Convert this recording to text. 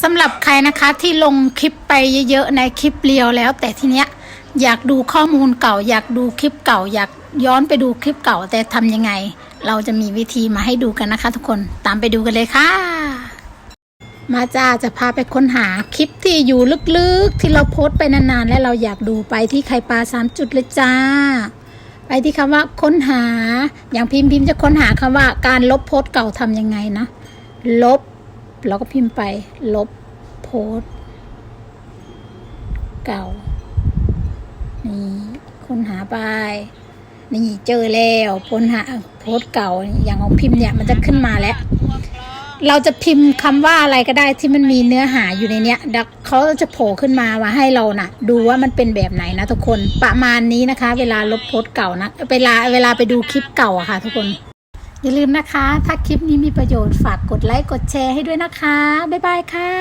สำหรับใครนะคะที่ลงคลิปไปเยอะๆในคลิปเรียวแล้ว แต่ทีเนี้ยอยากดูข้อมูลเก่า อยากดูคลิปเก่า อยากย้อนไปดูคลิปเก่าแต่ทำยังไง เราจะมีวิธีมาให้ดูกันนะคะ ทุกคนตามไปดูกันเลยค่ะ มาจ้าจะพาไปค้นหาคลิปที่อยู่ลึกๆ ที่เราโพสต์ไปนานๆ และเราอยากดูไปที่ไข่ปลาสามจุดเลยจ้า ไปที่คำว่าค้นหา อย่างพิมพ์พิมพ์จะค้นหาคำว่าการลบโพสต์เก่าทำยังไงนะ ลบ เราก็พิมพ์ไป ลบโพสเก่า นี่ค้นหาไป นี่เจอแล้วค้นหาโพสเก่า อย่างของพิมพ์เนี่ยมันจะขึ้นมาแล้ว เราจะพิมพ์คำว่าอะไรก็ได้ที่มันมีเนื้อหาอยู่ในเนี้ยดักเขาจะโผล่ขึ้นมาว่าให้เรานะ่ะ ดูว่ามันเป็นแบบไหนนะทุกคนประมาณนี้นะคะ เวลาลบโพสเก่านะเวลาเวลาไปดูคลิปเก่าอะค่ะ ทุกคน อย่าลืมนะคะ ถ้าคลิปนี้มีประโยชน์ฝากกดไลค์ กดแชร์ให้ด้วยนะคะ บ๊ายบายค่ะ